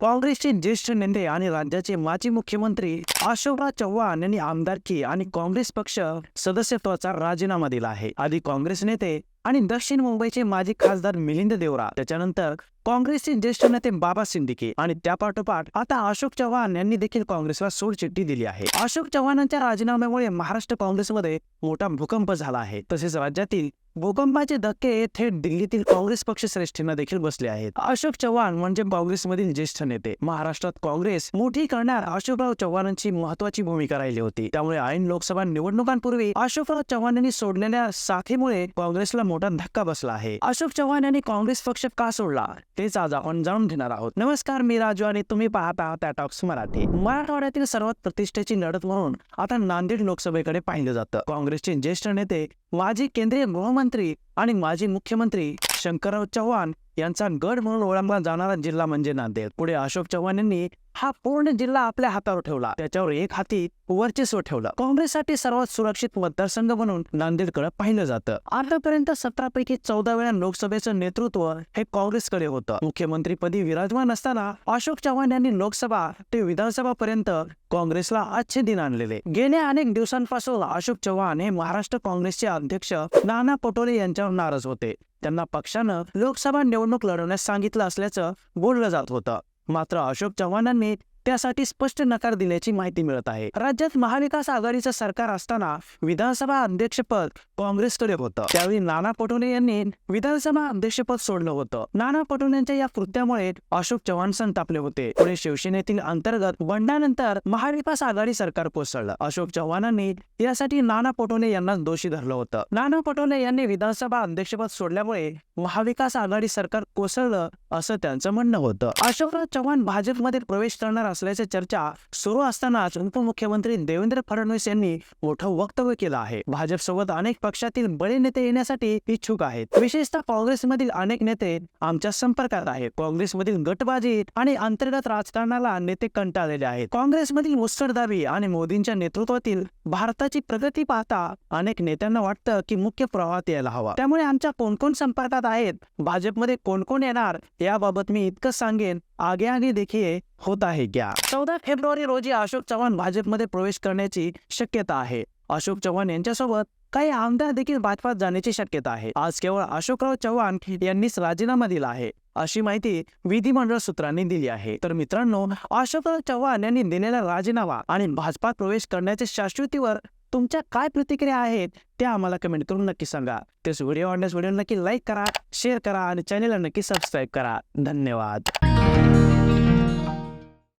काँग्रेसचे ज्येष्ठ नेते आणि राज्याचे माजी मुख्यमंत्री अशोकराव चव्हाण यांनी आमदारकी आणि काँग्रेस पक्ष सदस्यत्वाचा राजीनामा दिला आहे. आधी काँग्रेस नेते आणि दक्षिण मुंबईचे माजी खासदार मिलिंद देवरा त्याच्यानंतर काँग्रेसचे ज्येष्ठ नेते बाबा सिंदिके आणि त्यापाठोपाठ आता अशोक चव्हाण यांनी देखील काँग्रेसला सोडचिठ्ठी दिली आहे. अशोक चव्हाणांच्या राजीनाम्यामुळे महाराष्ट्र काँग्रेसमध्ये मोठा भूकंप झाला आहे. तसेच राज्यातील भूकंपाचे धक्के थेट दिल्लीतील काँग्रेस पक्ष श्रेष्ठींना देखील बसले आहेत. अशोक चव्हाण म्हणजे काँग्रेसमधील ज्येष्ठ नेते. महाराष्ट्रात काँग्रेस मोठी करण्यात अशोकराव चव्हाणांची महत्वाची भूमिका राहिली होती. त्यामुळे ऐन लोकसभा निवडणुकांपूर्वी अशोकराव चव्हाण यांनी सोडलेल्या साथीमुळे काँग्रेसला मोठा धक्का बसला आहे. अशोक चव्हाण यांनी काँग्रेस पक्ष का सोडला? तेच आज आपण जाणून घेणार आहोत. नमस्कार मी राजू आणि तुम्ही पाहत आहात त्या टॉक्स मराठी. मराठवाड्यातील सर्वात प्रतिष्ठेची लढत म्हणून आता नांदेड लोकसभेकडे पाहिलं जातं. काँग्रेसचे ज्येष्ठ नेते माजी केंद्रीय गृहमंत्री entre आणि माजी मुख्यमंत्री शंकरराव चव्हाण यांचा गड म्हणून ओळखला जाणारा जिल्हा म्हणजे नांदेड. पुढे अशोक चव्हाण यांनी हा पूर्ण जिल्हा आपल्या हातावर ठेवला. त्याच्यावर एक हाती वर्चस्व ठेवलं. काँग्रेससाठी सर्वात सुरक्षित मतदारसंघ म्हणून नांदेडकडे पाहिलं जातं. आतापर्यंत सतरा पैकी चौदा वेळा लोकसभेचं नेतृत्व हे काँग्रेसकडे होतं. मुख्यमंत्रीपदी विराजमान असताना अशोक चव्हाण यांनी लोकसभा ते विधानसभा पर्यंत काँग्रेसला अच्छे दिन आणलेले. गेल्या अनेक दिवसांपासून अशोक चव्हाण हे महाराष्ट्र काँग्रेसचे अध्यक्ष नाना पटोले यांच्या यांच्यावर नाराज होते. त्यांना पक्षानं लोकसभा निवडणूक लढवण्यास सांगितलं असल्याचं बोललं जात होतं. मात्र अशोक चव्हाणांनी त्यासाठी स्पष्ट नकार दिल्याची माहिती मिळत आहे. राज्यात महाविकास आघाडीचं सरकार असताना विधानसभा अध्यक्षपद काँग्रेसकडे होतं. त्यावेळी नाना पटोले यांनी विधानसभा अध्यक्षपद सोडलं होतं. नाना पटोलेंच्या या कृत्यामुळे अशोक चव्हाण संतापले होते. पुढे शिवसेनेतील अंतर्गत बंडानंतर महाविकास आघाडी सरकार कोसळलं. अशोक चव्हाणांनी यासाठी नाना पटोले यांना दोषी धरलं होतं. नाना पटोले यांनी विधानसभा अध्यक्षपद सोडल्यामुळे महाविकास आघाडी सरकार कोसळलं असं त्यांचं म्हणणं होतं. अशोकराव चव्हाण भाजपमध्ये प्रवेश करणार असल्याची चर्चा सुरू असतानाच उपमुख्यमंत्री देवेंद्र फडणवीस यांनी मोठं वक्तव्य केलं आहे. भाजपसोबत अनेक पक्षातील बळे नेते येण्यासाठी इच्छुक आहेत. विशेषतः काँग्रेसमधील अनेक नेते आमच्या संपर्कात आहेत. काँग्रेसमधील गटबाजी आणि अंतर्गत राजकारणाला नेते कंटाळलेले आहेत. काँग्रेसमधील मुसळधारी आणि मोदींच्या नेतृत्वातील भारताची प्रगती पाहता अनेक नेत्यांना वाटतं की मुख्य प्रवाहात यायला हवा. त्यामुळे आमच्या कोण कोण संपर्कात आहेत? भाजपमध्ये कोण कोण येणार? याबाबत मी इतकं सांगेन. आगे आगे देखिए होत आहे क्या चौदा फेब्रुवारी रोजी अशोक चव्हाण भाजपमध्ये प्रवेश करण्याची शक्यता आहे. अशोक चव्हाण यांच्यासोबत काही आमदार देखील भाजपात जाण्याची शक्यता आहे. आज केवळ अशोकराव चव्हाण यांनीच राजीनामा दिला आहे. अशी माहिती विधिमंडळ सूत्रांनी दिली आहे. तर मित्रांनो अशोक चव्हाण यांनी दिलेला राजीनामा आणि भाजपात प्रवेश करण्याच्या शाश्वतीवर तुमच्या काय प्रतिक्रिया आहेत त्या आम्हाला कमेंट करून नक्की सांगा. तेच व्हिडिओ आवडल्यास व्हिडिओ नक्की लाईक करा शेअर करा आणि चॅनेलला नक्की सबस्क्राईब करा. धन्यवाद.